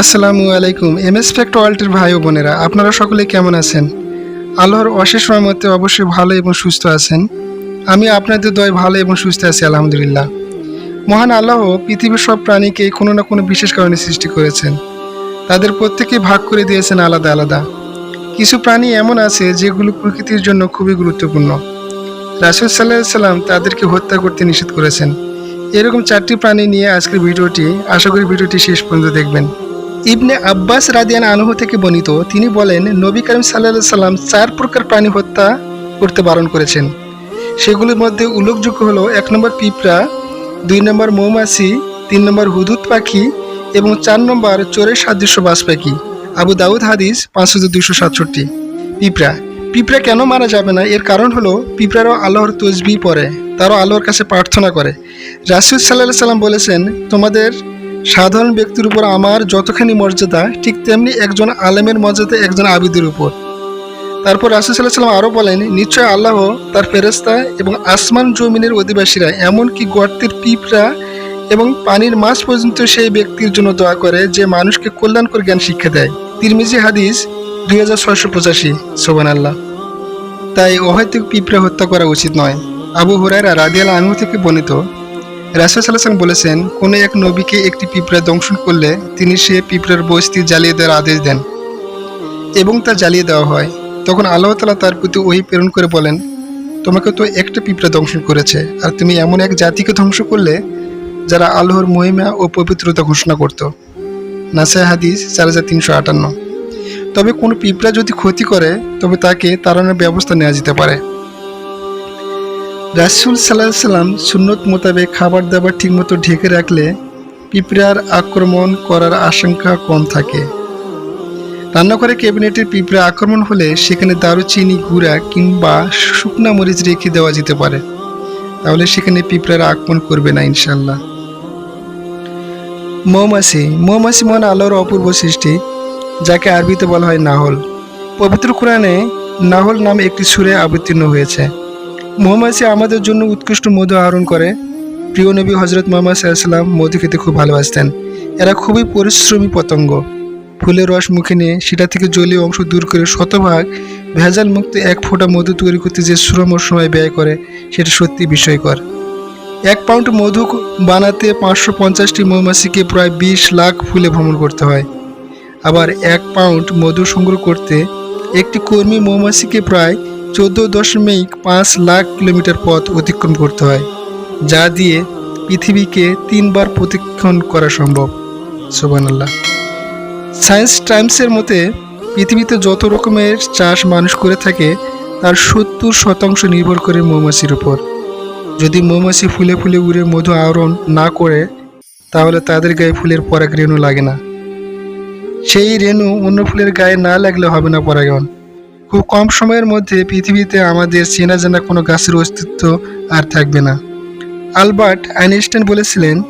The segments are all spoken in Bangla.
আসসালামু আলাইকুম এম এস ফ্যাক্ট ওয়ার্ল্ডের ভাই ও বোনেরা, আপনারা সকলে কেমন আছেন? আল্লাহর অশেষ রহমতে অবশ্যই ভালো এবং সুস্থ আছেন। আমি আপনাদের দয় ভালো এবং সুস্থ আছি, আলহামদুলিল্লাহ। মহান আল্লাহ পৃথিবীর সব প্রাণীকে কোনো না কোনো বিশেষ কারণে সৃষ্টি করেছেন। তাদের প্রত্যেকে ভাগ করে দিয়েছেন আলাদা আলাদা। কিছু প্রাণী এমন আছে যেগুলো প্রকৃতির জন্য খুবই গুরুত্বপূর্ণ। রাসুল সাল্লাহ সাল্লাম তাদেরকে হত্যা করতে নিষেধ করেছেন। এরকম চারটি প্রাণী নিয়ে আজকের ভিডিওটি, আশা করি ভিডিওটি শেষ পর্যন্ত দেখবেন। ইবনে আব্বাস রাদিয়ান আনহু থেকে বর্ণিত, তিনি বলেন, নবী করিম সাল্লাহ সাল্লাম চার প্রকার প্রাণী হত্যা করতে বারণ করেছেন। সেগুলির মধ্যে উল্লেখযোগ্য হলো, এক নম্বর পিঁপড়া, দুই নম্বর মৌমাছি, তিন নম্বর হুদুদ পাখি এবং চার নম্বর চোরের সাদৃশ্য বাস পাখি। আবু দাউদ হাদিস পাঁচ হাজার দুশো সাতষট্টি। পিঁপড়া। পিঁপড়া কেন মারা যাবে না? এর কারণ হলো, পিঁপড়ারও আল্লাহর তসবি পড়ে। তারও আল্লাহর কাছে প্রার্থনা করে। রাসুল সাল্লাহ সাল্লাম বলেছেন, তোমাদের সাধারণ ব্যক্তির উপর আমার যতখানি মর্যাদা, ঠিক তেমনি একজন আলেমের মর্যাদা একজন আবিদের উপর। তারপর রাসুল সাল্লাহ সাল্লাম আরও বলেন, নিশ্চয় আল্লাহ তার ফেরেস্তা এবং আসমান জমিনের অধিবাসীরা এমনকি গর্তের পিঁপড়া এবং পানির মাছ পর্যন্ত সেই ব্যক্তির জন্য দোয়া করে যে মানুষকে কল্যাণকর জ্ঞান শিক্ষা দেয়। তিরমিজি হাদিস দুই হাজার ছয়শো পঁচাশি সোবান আল্লাহ তাই অহৈতুক পিঁপড়া হত্যা করা উচিত নয়। আবু হুরায়রা রাদিয়াল আনহু থেকে বর্ণিত, রাসুল সাল্লাম বলেছেন, কোনো এক নবীকে একটি পিঁপড়া দংশন করলে তিনি সে পিঁপড়ার বস্তি জ্বালিয়ে দেওয়ার আদেশ দেন এবং তা জ্বালিয়ে দেওয়া হয়। তখন আল্লাহ তালা তার প্রতি ওই প্রেরণ করে বলেন, তোমাকে তো একটা পিঁপড়া দংশন করেছে, আর তুমি এমন এক জাতিকে ধ্বংস করলে যারা আল্লাহর মহিমা ও পবিত্রতা ঘোষণা করত। নাসায় হাদিস চার হাজার তিনশো আটান্ন। তবে কোনো পিঁপড়া যদি ক্ষতি করে, তবে তাকে তাড়ানোর ব্যবস্থা নেওয়া যেতে পারে। রাসুল সাল্লাহ সাল্লাম সুন্নত মোতাবেক খাবার দাবার ঠিকমতো ঢেকে রাখলে পিঁপড়ার আক্রমণ করার আশঙ্কা কম থাকে। রান্নাঘরে ক্যাবিনেটের পিঁপড়া আক্রমণ হলে সেখানে দারুচিনি গুঁড়া কিংবা শুকনা মরিচ রেখে দেওয়া যেতে পারে। তাহলে সেখানে পিঁপড়ারা আক্রমণ করবে না ইনশাল্লাহ মৌমাছি মৌমাছি মানে আল্লাহর অপূর্ব সৃষ্টি, যাকে আরবিতে বলা হয় নাহল। পবিত্র কোরআনে নাহল নাম একটি সুরে আবতীর্ণ হয়েছে। মৌমাছি আমাদের জন্য উৎকৃষ্ট মধু আহরণ করে। প্রিয় নবী হজরত মোহাম্মদ সাল্লাম মধু খেতে খুব ভালোবাসতেন। এরা খুবই পরিশ্রমী পতঙ্গ। ফুলের রস মুখে নিয়ে সেটা থেকে জলীয় অংশ দূর করে শতভাগ ভেজাল মুক্ত এক ফোঁটা মধু তৈরি করতে যে শ্রম ও সময় ব্যয় করে, সেটা সত্যি বিস্ময়কর। এক পাউন্ড মধু বানাতে পাঁচশো পঞ্চাশটি মৌমাছিকে প্রায় বিশ লাখ ফুলে ভ্রমণ করতে হয়। আবার এক পাউন্ড মধু সংগ্রহ করতে একটি কর্মী মৌমাছিকে প্রায় চোদ্দ দশমিক পাঁচ লাখ কিলোমিটার পথ অতিক্রম করতে হয়, যা দিয়ে পৃথিবীকে তিনবার প্রতিক্ষণ করা সম্ভব। সোবান আল্লাহ সায়েন্স টাইমসের মতে, পৃথিবীতে যত রকমের চাষ মানুষ করে থাকে, তার সত্তর শতাংশ নির্ভর করে মৌমাছির উপর। যদি মৌমাছি ফুলে ফুলে উড়ে মধু আহরণ না করে, তাহলে তাদের গায়ে ফুলের পরাগ রেণু লাগে না। সেই রেণু অন্য ফুলের গায়ে না লাগলে হবে না পরাগণ খুব কম সময়ের মধ্যে পৃথিবীতে আমাদের চেনা জানা কোনো গাছের অস্তিত্ব আর থাকবে না। আলবার্ট আইনস্টাইন বলেছিলেন,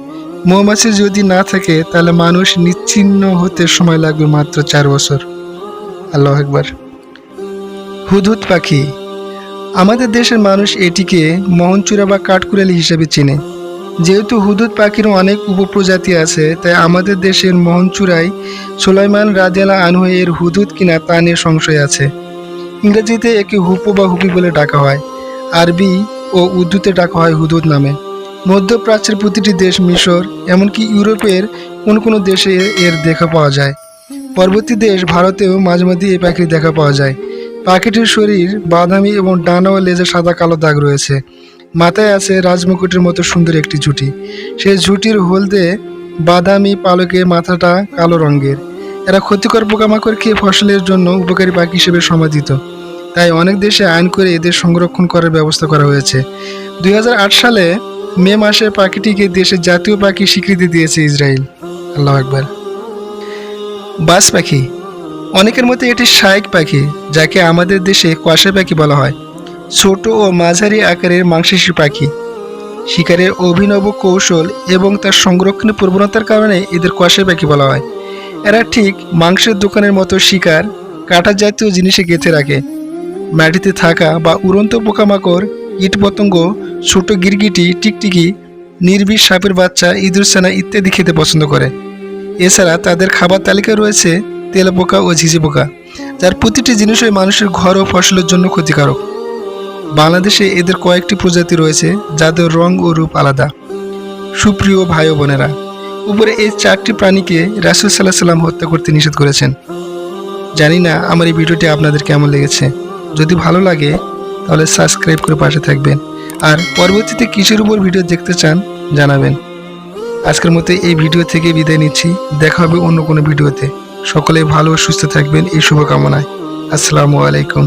মৌমাছি যদি না থাকে, তাহলে মানুষ নিচ্ছিন্ন হতে সময় লাগবে মাত্র চার বছর। আল্লাহ একবার হুদহুদ পাখি। আমাদের দেশের মানুষ এটিকে মহনচূড়া বা কাঠকুড়ালি হিসেবে চেনে। যেহেতু হুদুদ পাখির অনেক উপপ্রজাতি আছে, তাই আমাদের দেশের মোহনচূড়ায় সুলাইমান রাজিয়ালা আনহু এর হুদুদ কিনা তা নিয়ে সংশয় আছে। ইংরেজিতে একে হুপো বা হুপি বলে ডাকা হয়। আরবি ও উর্দুতে ডাকা হয় হুদুদ নামে। মধ্যপ্রাচ্যের প্রতিটি দেশ মিশর, এমনকি ইউরোপের কোন কোনো দেশে এর দেখা পাওয়া যায়। পরবর্তী দেশ ভারতেও মাঝে মাঝে এই পাখির দেখা পাওয়া যায়। পাখিটির শরীর বাদামি এবং ডানা ও লেজে সাদা কালো দাগ রয়েছে। মাথায় আছে রাজমুকুটের মতো সুন্দর একটি ঝুঁটি। সেই ঝুঁটির হলদে বাদামি পালকে মাথাটা কালো রঙের। এরা ক্ষতিকর পোকামাকড় খেয়ে ফসলের জন্য উপকারী পাখি হিসেবে সমাদিত। তাই অনেক দেশে আইন করে এদের সংরক্ষণ করার ব্যবস্থা করা হয়েছে। দুই হাজার আট সালে মে মাসে পাখিটিকে দেশের জাতীয় পাখি স্বীকৃতি দিয়েছে ইসরায়েল। আল্লাহ একবার বাস পাখি। অনেকের মতে এটি শাইক পাখি, যাকে আমাদের দেশে কষা পাখি বলা হয়। ছোট ও মাঝারি আকারের মাংসাশী পাখি। শিকারের অভিনব কৌশল এবং তার সংরক্ষণের প্রবণতার কারণে এদের কষা পাখি বলা হয়। এরা ঠিক মাংসের দোকানের মতো শিকার, কাটা জাতীয় জিনিসে গেঁথে রাখে। মাটিতে থাকা বা উড়ন্ত পোকামাকড় কীটপতঙ্গ ছোট গিরগিটি, টিকটিকি, নির্বিষ সাপের বাচ্চা, ইঁদুর ছানা ইত্যাদি খেতে পছন্দ করে। এছাড়া তাদের খাবার তালিকায় রয়েছে তেলাপোকা ও ঝিঝি পোকা, যার প্রতিটি জিনিসই মানুষের ঘর ও ফসলের জন্য ক্ষতিকারক। বাংলাদেশে এদের কয়েকটি প্রজাতি রয়েছে, যাদের রং ও রূপ আলাদা। সুপ্রিয় ভাই বোনেরা, উপরে এই চারটি প্রাণীকে রাসুল সাল্লাহ সাল্লাম হত্যা করতে নিষেধ করেছেন। জানি না আমার এই ভিডিওটি আপনাদের কেমন লেগেছে। যদি ভালো লাগে, তাহলে সাবস্ক্রাইব করে পাশে থাকবেন। আর পরবর্তীতে কিসের উপর ভিডিও দেখতে চান, জানাবেন। আজকের মতো এই ভিডিও থেকে বিদায় নিচ্ছি। দেখা হবে অন্য কোনো ভিডিওতে সকলে ভালো সুস্থ থাকবেন। এই শুভকামনায়। আসসালামু আলাইকুম।